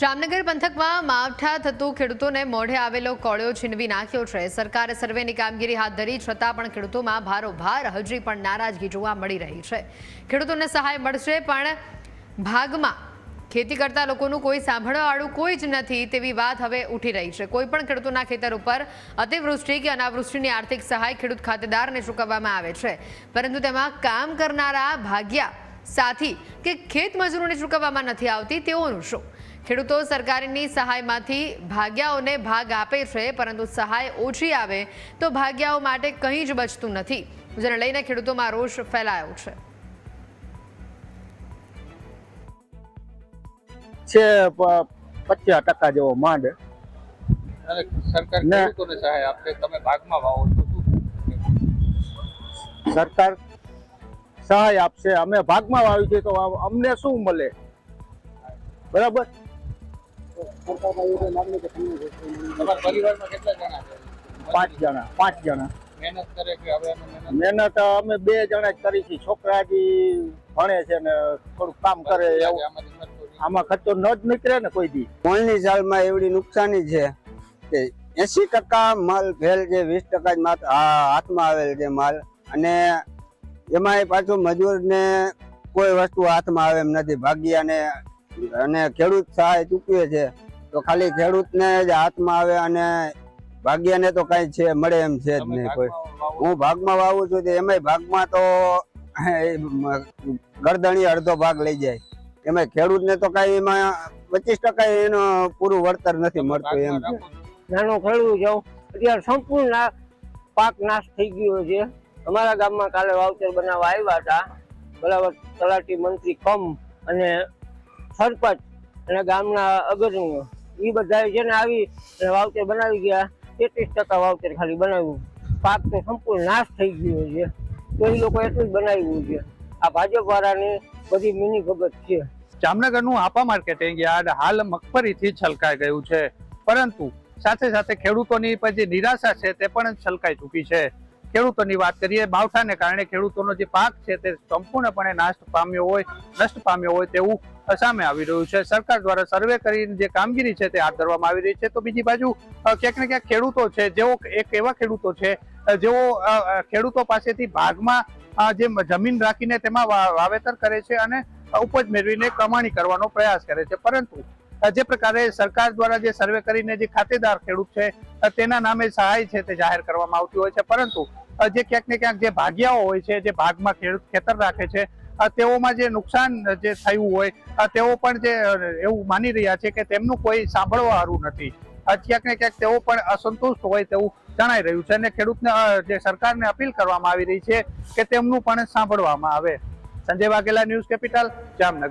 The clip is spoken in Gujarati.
જામનગર પંથકમાં માવઠા થતું ખેડૂતોને મોઢે આવેલો કોળિયો છીનવી નાખ્યો છે. સરકારે સર્વેની કામગીરી હાથ ધરી, છતાં પણ ખેડૂતોમાં ભારોભાર હજી પણ નારાજગી જોવા મળી રહી છે. ખેડૂતોને સહાય મળશે, પણ ભાગમાં ખેતી કરતા લોકોનું કોઈ સાંભળવાવાળું કોઈ જ નથી તેવી વાત હવે ઉઠી રહી છે. કોઈ પણ ખેડૂતોના ખેતર ઉપર અતિવૃષ્ટિ કે અનાવૃષ્ટિની આર્થિક સહાય ખેડૂત ખાતેદારને ચૂકવવામાં આવે છે. પરંતુ તેમાં કામ કરનારા ભાગ્યા સાથી કે ખેત મજૂરોને ચૂકવવામાં નથી આવતી તેઓનું શું? ખેડૂતો સરકારની સહાયમાંથી ભાગ્યાઓને ભાગ આપે છે પરંતુ સહાય ઓછી આવે તો ભાગ્યાઓ માટે કંઈ જ બચતું નથી. જેને લઈને ખેડૂતોમાં રોષ ફેલાયો છે. છે પચાસ ટકા જેવો માંડ. સરકાર ખેડૂતોને સહાય આપશે તમે ભાગમાં વાવો તો સરકાર સહાય આપશે. અમે ભાગમાં વાવી છે તો અમને શું મળે? બરાબર? તમારા પરિવારમાં કેટલા જણા છે? પાંચ જણા પાંચ જણા. મહેનત કરે કે હવે અમે મહેનત મહેનત અમે બે જણા જ કરી છીએ. છોકરા હજી ભણે છે ને થોડુંક કામ કરે એવું. આમાં ખર્ચો ન જ નીકળે ને કોઈ દી. મોલની સાલમાં એવડી નુકસાની છે કે એસી ટકા માલ ફેલ છે વીસ ટકા જ હાથમાં આવેલ છે માલ. અને એમાંય પાછું મજૂરને કોઈ વસ્તુ હાથમાં આવે એમ નથી. ભાગ્યાને અને ખેડૂત સહાય ચૂકવે છે તો ખાલી ખેડૂતને જ હાથમાં આવે અને ભાગ્યાને તો કઈ છે મળે એમ છે જ નહીં કોઈ. હું ભાગમાં વાવું છું તો એમાંય ભાગમાં તો ગરદણી અડધો ભાગ લઈ જાય. એમાં ખેડૂતને તો કઈ એમાં પચીસ ટકા એનું પૂરું વળતર નથી મળતું એમ છે. નાનો ખેડૂત જાઉં અત્યારે સંપૂર્ણ ના- પાક નાશ થઈ ગયો છે. અમારા ગામમાં કાલે વાવતર બનાવવા આવ્યા હતા. બરાબર તલાટી મંત્રી કમ અને સરપંચ અને ગામના અગ્રણીઓ. એ બધા છે ને આવી અને વાવતર બનાવી ગયા, તેત્રીસ ટકા વાવતર ખાલી બનાવ્યું. પાક તો સંપૂર્ણ નાશ થઈ ગયો છે. તો એ લોકો એટલું જ બનાવ્યું છે. આ ભાજપ વાળાની બધી મિની ભગત છે. જામનગરનું આપા માર્કેટિંગ યાર્ડ હાલ મગફળીથી છલકાઈ ગયું છે. પરંતુ સાથે સાથે ખેડૂતોની જે નિરાશા છે તે પણ છલકાઈ ચૂકી છે. ખેડૂતોની વાત કરીએ માવઠાને કારણે ખેડૂતોનો જે પાક છે તે સંપૂર્ણપણે નાશ પામ્યો હોય, નષ્ટ પામ્યો હોય તેવું સામે આવી રહ્યું છે. સરકાર દ્વારા સર્વે કરીને જે કામગીરી છે તે હાથ ધરવામાં આવી રહી છે. તો બીજી બાજુ ક્યાંક ને ક્યાંક ખેડૂતો છે, જેઓ એક એવા ખેડૂતો છે જેઓ ખેડૂતો પાસેથી ભાગમાં જે જમીન રાખીને તેમાં વાવેતર કરે છે અને ઉપજ મેળવીને કમાણી કરવાનો પ્રયાસ કરે છે. પરંતુ જે પ્રકારે સરકાર દ્વારા જે સર્વે કરીને જે ખાતેદાર ખેડૂત છે તેના નામે સહાય છે તે જાહેર કરવામાં આવતી હોય છે. પરંતુ જે ક્યાંક ને ક્યાંક જે ભાગ્યાઓ હોય છે, જે ભાગમાં ખેડૂત ખેતર રાખે છે તેઓમાં જે નુકસાન જે થયું હોય તેઓ પણ જે એવું માની રહ્યા છે કે તેમનું કોઈ સાંભળવાવાળું નથી. ક્યાંક ને ક્યાંક તેઓ પણ અસંતુષ્ટ હોય તેવું જણાઈ રહ્યું છે અને ખેડૂતને જે સરકારને અપીલ કરવામાં આવી રહી છે કે તેમનું પણ સાંભળવામાં આવે. Sanjay Vaghela news capital, Jamnagar.